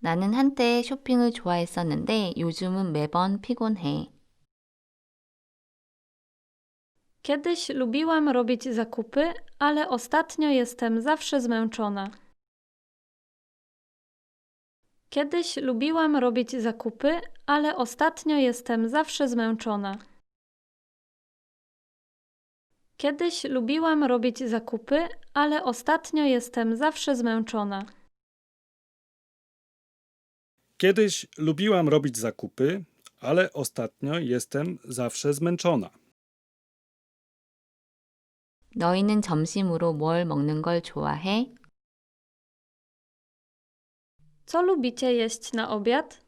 나는 한때 쇼핑을 좋아했었는데 요즘은 매번 피곤해. Kiedyś lubiłam robić zakupy, ale ostatnio jestem zawsze zmęczona. Kiedyś lubiłam robić zakupy, ale ostatnio jestem zawsze zmęczona. Kiedyś lubiłam robić zakupy, ale ostatnio jestem zawsze zmęczona. Kiedyś lubiłam robić zakupy, ale ostatnio jestem zawsze zmęczona. 너희는 점심으로 뭘 먹는 걸 좋아해? Co lubicie jeść na obiad?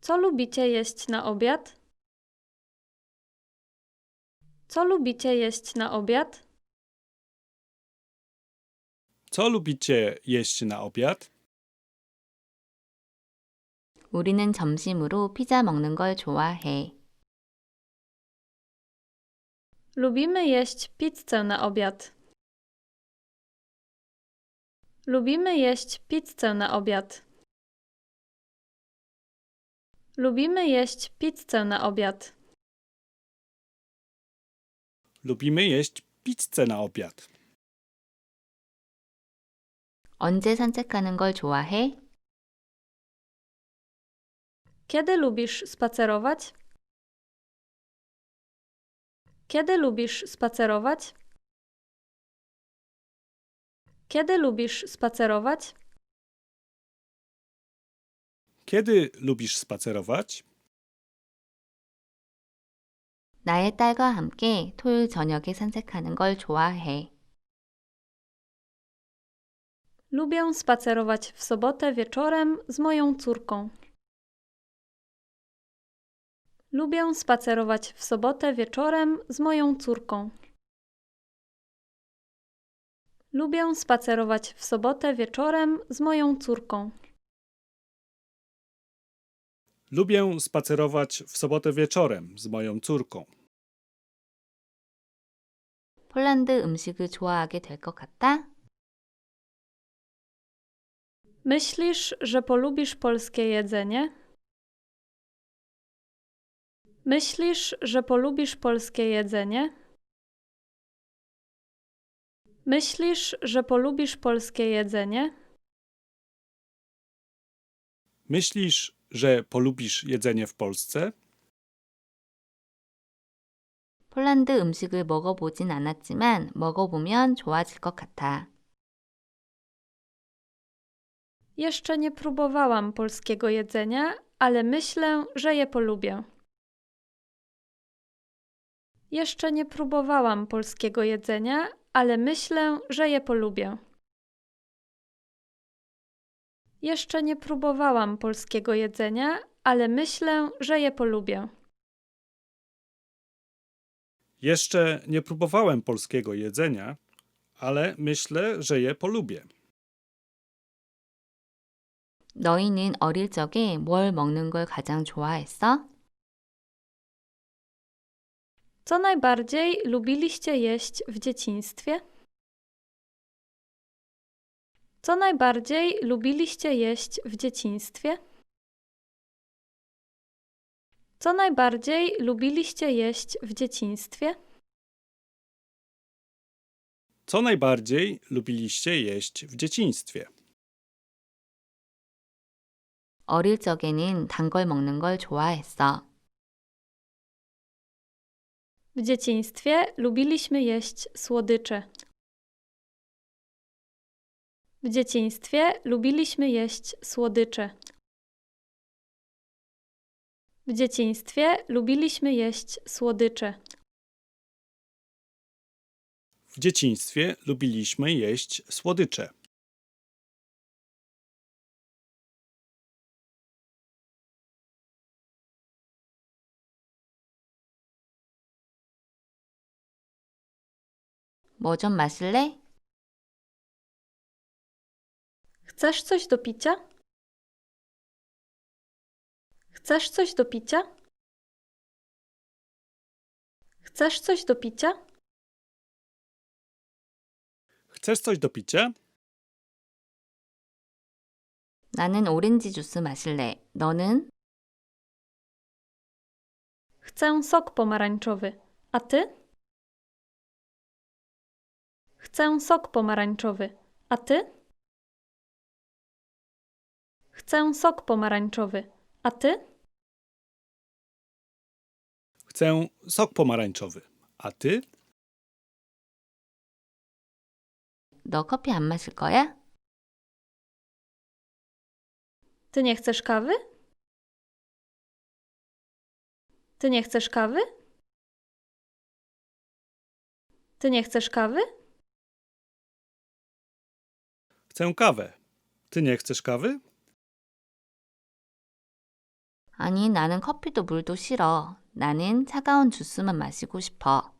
Co lubicie jeść na obiad? Co lubicie jeść na obiad? Co lubicie jeść na obiad? 우리는 점심으로 피자 먹는 걸 좋아해. Lubimy jeść pizzę na obiad. Lubimy jeść pizzę na obiad. Lubimy jeść pizzę na obiad. Lubimy jeść pizzę na obiad. 언제 산책하는 걸 좋아해? Kiedy lubisz spacerować? Kiedy lubisz spacerować? Kiedy lubisz spacerować? Kiedy lubisz spacerować? 나의 딸과 함께 토요일 저녁에 산책하는 걸 좋아해. Lubię spacerować w sobotę wieczorem z moją córką. Lubię spacerować w sobotę wieczorem z moją córką. Lubię spacerować w sobotę wieczorem z moją córką. Lubię spacerować w sobotę wieczorem z moją córką. 폴란드 음식을 좋아하게 될 것 같다? Myślisz, że polubisz polskie jedzenie? Myślisz, że polubisz polskie jedzenie? Myślisz, że polubisz polskie jedzenie? Myślisz, że polubisz jedzenie w Polsce? 폴란드 음식을 먹어보진 않았지만 먹어보면 좋아질 것 같아. Jeszcze nie próbowałam polskiego jedzenia, ale myślę, że je polubię. Jeszcze nie próbowałam polskiego jedzenia, ale myślę, że je polubię. Jeszcze nie próbowałam polskiego jedzenia, ale myślę, że je polubię. Jeszcze nie próbowałem polskiego jedzenia, ale myślę, że je polubię. 너희는 어릴 적에 뭘 먹는 걸 가장 좋아했어? Co najbardziej lubiliście jeść w dzieciństwie? Co najbardziej lubiliście jeść w dzieciństwie? Co najbardziej lubiliście jeść w dzieciństwie? Co najbardziej lubiliście jeść w dzieciństwie? 어릴 적에는 단 걸 먹는 걸 좋아했어. W dzieciństwie lubiliśmy jeść słodycze. W dzieciństwie lubiliśmy jeść słodycze. W dzieciństwie lubiliśmy jeść słodycze. W dzieciństwie lubiliśmy jeść słodycze. 뭐 좀 마실래? Chcesz coś do picia? Chcesz coś do picia? Chcesz coś do picia? Chcesz coś do picia? 나는 오렌지 주스 마실래. 너는? Chcę sok pomarańczowy. A ty? Chcę sok pomarańczowy. A ty? Chcę sok pomarańczowy. A ty? Chcę sok pomarańczowy. A ty? 너 커피 안 마실 거야? Ty nie chcesz kawy? Ty nie chcesz kawy? Ty nie chcesz kawy? Chcę kawę. Ty nie chcesz kawy? 아니, 나는 커피도 물도 싫어. 나는 차가운 주스만 마시고 싶어.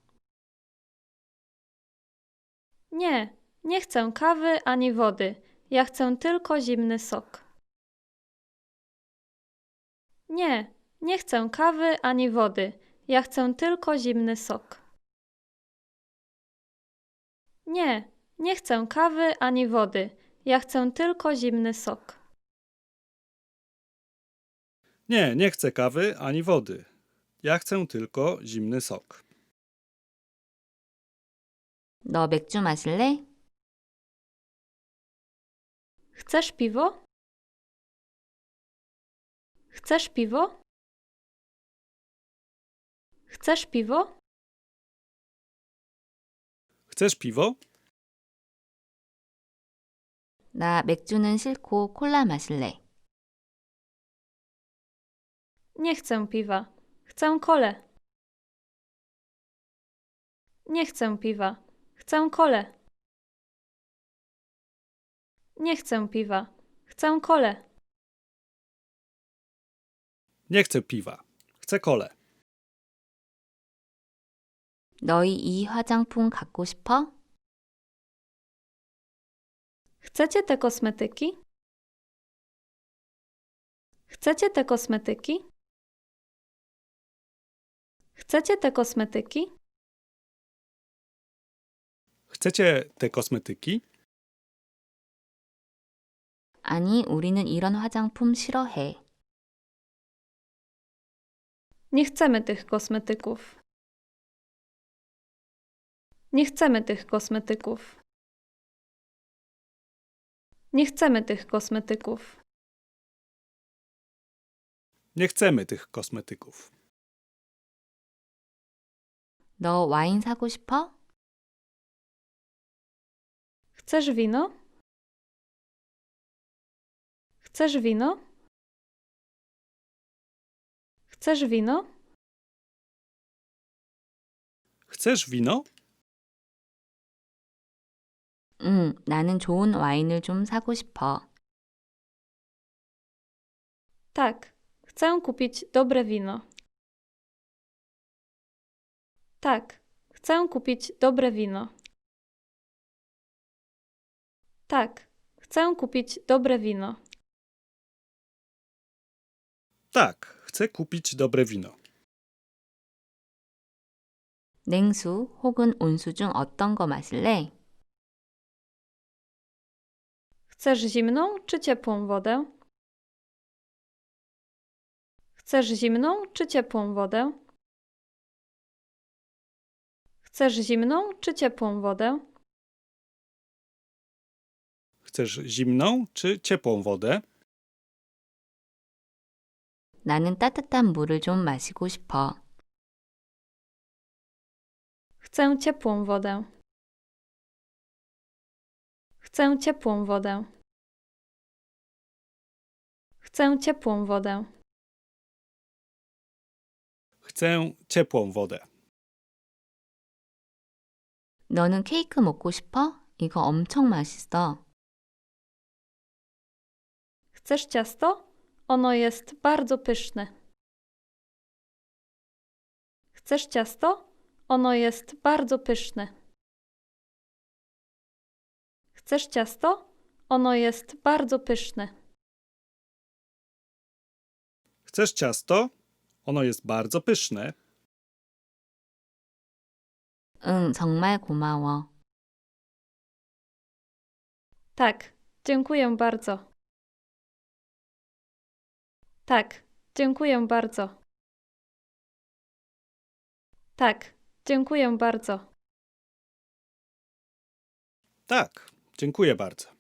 Nie, nie chcę kawy ani wody. Ja chcę tylko zimny sok. Nie, nie chcę kawy ani wody. Ja chcę tylko zimny sok. Nie, nie chcę kawy ani wody. Ja chcę tylko zimny sok. Nie, nie chcę kawy ani wody. Ja chcę tylko zimny sok. 너 맥주 마실래? Chcesz piwo? Chcesz piwo? Chcesz piwo? Chcesz piwo? 나 맥주는 싫고 콜라 마실래. Nie chcę piwa. Chcę kole. Nie chcę piwa. Chcę kole. Nie chcę piwa. Chcę kole. Nie chcę piwa. Chcę kole. 너희 이 화장품 갖고 싶어? Chcecie te kosmetyki? Chcecie te kosmetyki? Chcecie te kosmetyki? Chcecie te kosmetyki? 아니, 우리는 이런 화장품 싫어해. Nie chcemy tych kosmetyków. Nie chcemy tych kosmetyków. Nie chcemy tych kosmetyków. Nie chcemy tych kosmetyków. 너 와인 사고 싶어? Chcesz wino? Chcesz wino? Chcesz wino? Chcesz wino? 응, 나는 좋은 와인을 좀 사고 싶어. Tak, chcę kupić dobre wino. Tak, chcę kupić dobre wino. Tak, chcę kupić dobre wino. Tak, chcę kupić dobre wino. 냉수 혹은 온수 중 어떤 거 마실래? Chcesz zimną czy ciepłą wodę? Chcesz zimną czy ciepłą wodę? Chcesz zimną czy ciepłą wodę? Chcesz zimną czy ciepłą wodę? 나는 따뜻한 물을 좀 마시고 싶어. Chcę ciepłą wodę. Chcę ciepłą wodę. Chcę ciepłą wodę. Chcę ciepłą wodę. 너는 케이크 먹고 싶어? 이거 엄청 맛있어. Chcesz ciasto? Ono jest bardzo pyszne. Chcesz ciasto? Ono jest bardzo pyszne. Chcesz ciasto? Ono jest bardzo pyszne. Chcesz ciasto? Ono jest bardzo pyszne. 응, 정말 고마워. Tak, dziękuję bardzo. Tak, dziękuję bardzo. Tak, dziękuję bardzo. Tak, dziękuję bardzo.